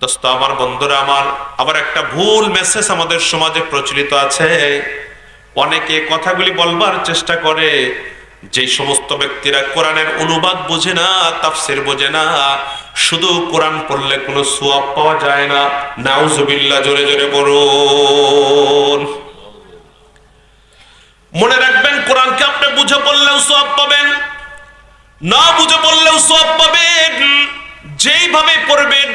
দোস্ত, আমার বন্ধুরা, আমার আবার একটা ভুল মেসেজ আমাদের সমাজে প্রচলিত আছে। অনেকে কথাগুলি বলবার চেষ্টা করে, যে সমস্ত ব্যক্তিরা কোরআনের অনুবাদ বোঝে না, তাফসির বোঝে না, শুধু কোরআন পড়লে কোনো সোয়াব পাওয়া যায় না। নাউজুবিল্লাহ, জোরে জোরে বলুন। মনে রাখবেন, কোরআনকে আপনি বুঝে পড়লেও সোয়াব পাবেন, না বুঝে পড়লেও সোয়াব পাবেন। যেইভাবে পড়বেন,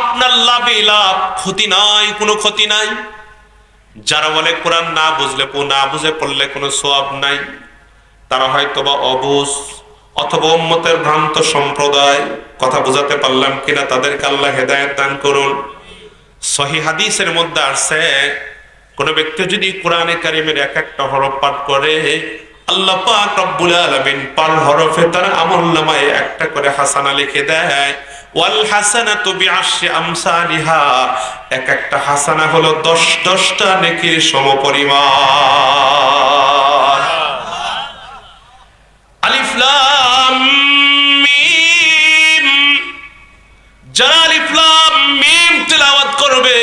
আপনার লাভে লাভ, ক্ষতি নাই, কোনো ক্ষতি নাই। যারা বলে কোরআন না বুঝলে না বুঝে পড়লে কোনো সোয়াব নাই। তারা হয়তো বা অবুজ, অথবা উম্মতের ভ্রান্ত সম্প্রদায়, কথা বোঝাতে পারলাম কিনা, তাদেরকে আল্লাহ হেদায়ত দান করুন। সহি হাদিসের মধ্যে আসছে কোনো ব্যক্তি যদি কোরআনে কারিমের এক একটা হরফ পাঠ করে আল্লাহ পাক রব্বুল আলামিন পার হরফে তার আমলনামায় একটা করে হাসানা লিখে দেয়, ওয়াল আমসালিহা। এক একটা হাসানা হলো 10 দশটা নেকির সমপরিমাণ। আলিফ লাম মিম। যারা আলিফ লাম মিম তেলাওয়াত করবে,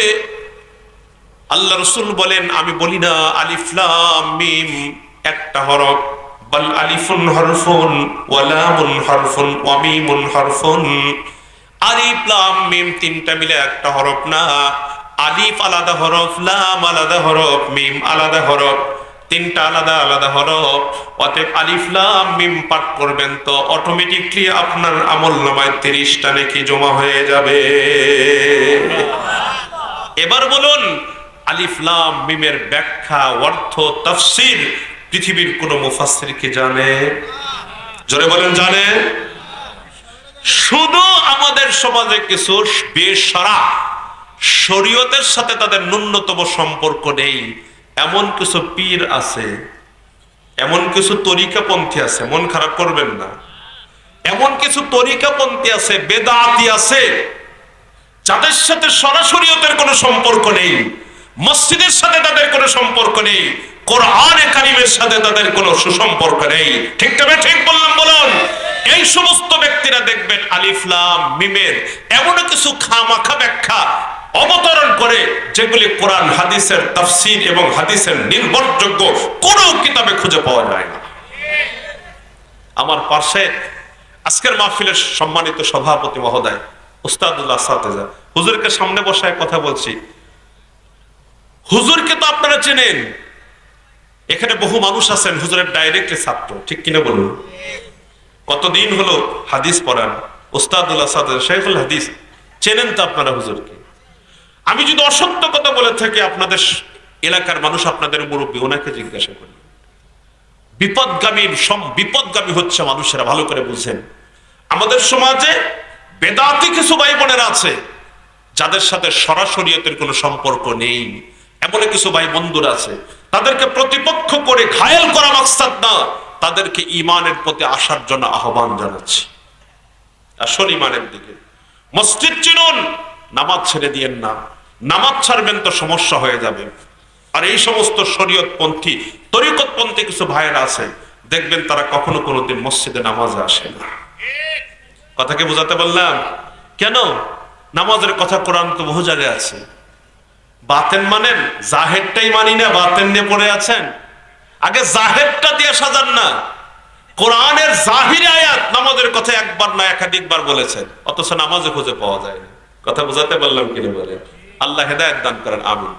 আল্লাহ রসুল বলেন, আমি বলি না আলিফ লাম মিম। একটা হরফ, বল আলিফুন হরফুন, ওয়ালামুন হরফুন, ওয়ামিমুন হরফুন। আলিফ, লাম, মিম তিনটা মিলে একটা হরফ না। আলিফ আলাদা হরফ, লাম আলাদা হরফ, মিম আলাদা হরফ, তিনটা আলাদা আলাদা হরফ। অতএব আলিফ, লাম, মিম পাঠ করবেন তো অটোমেটিকলি আপনার আমল নামায় তিরিশটা নাকি জমা হয়ে যাবে। এবার বলুন, আলিফ, লাম, মিমের ব্যাখ্যা, অর্থ তাফসির পৃথিবীর কোন মুফাসসির কি জানে? জোরে বলেন, জানে। শুধু আমাদের সমাজে কিছু বেসারা শরীয়তের সাথে তাদের ন্যূনতম সম্পর্ক নেই। এমন কিছু পীর আছে, এমন কিছু তরিকাপন্থী আছে, মন খারাপ করবেন না। এমন কিছু তরিকাপন্থী আছে, বেদাতি আছে, যাদের সাথে সরাসরিয়তের কোনো সম্পর্ক নেই। মসজিদের সাথে তাদের কোনো সম্পর্ক নেই। কোরআনে কারিমের সাথে তাদের কোনো সুসম্পর্ক নেই। ঠিক তবে ঠিক বললাম, বলুন। এই সমস্ত ব্যক্তিরা দেখবেন আলিফলাম মিমের এমন কিছু খামাখা ব্যাখ্যা অবতরণ করে, যেগুলি কোরআন, হাদিসের তাফসির এবং হাদিসের নির্ভরযোগ্য কোনো কিতাবে খুঁজে পাওয়া যায় না। আমার পাশে আজকের মাহফিলের সম্মানিত সভাপতি মহোদয়, উস্তাদুল্লাহ সাতেজা। হুজুরকে সামনে বসায় কথা বলছি। হুজুরকে তো আপনারা চেনেন এখানে বহু মানুষ আছেন, হুজুরের ডাইরেক্টলি ছাত্র। ঠিক কিনা বলুন? কতদিন হলো হাদিস পড়ান? উস্তাদুল্লাহ সাতেজা শেখুল হাদিস, চেনেন তো আপনারা হুজুরকে? আমি যদি অসত্য কথা বলে থাকি, আপনাদের এলাকার মানুষ আপনাদের মুরব্বী, ওনাকে জিজ্ঞাসা করি। বিপদগামীর সম বিপদগামী হচ্ছে মানুষেরা, ভালো করে বুঝেন। আমাদের সমাজে বেদাতি কিছু ভাই বোনেরা আছে, যাদের সাথে সরাসরিয়তের কোনো সম্পর্ক নেই। এমন কিছু ভাই বন্ধুরা আছে তাদেরকে প্রতিপক্ষ করে ঘায়েল করা মাকসাদ না, তাদেরকে ইমানের প্রতি আসার জন্য আহ্বান জানাচ্ছি। আসল ইমানের দিকে। মসজিদ চিনুন, নামাজ ছেড়ে দিয়েন না। নামাজ ছাড়বেন তো সমস্যা হয়ে যাবে। আর এই সমস্ত শরীয়ত শরীয়তপন্থী, তরিকতপন্থী কিছু ভাইয়েরা আছে, দেখবেন তারা কখনো কোনোদিন মসজিদে নামাজে আসে না। কথাকে বোঝাতে বললাম? কেন? নামাজের কথা কোরআন তো বহু জায়গায় আছে। বাতেন মানেন, জাহেরটাই মানি না, বাতেন নিয়ে পড়ে আছেন। আগে জাহেরটা দিয়ে সাজান না। কোরআনের জাহির আয়াত নামাজের কথা একবার না, একাধিকবার বলেছেন। অথচ নামাজে খুঁজে পাওয়া যায় কথা বোঝাতে পারলাম কিনা বলে? আল্লাহ হেদায়ত দান করেন, আমিন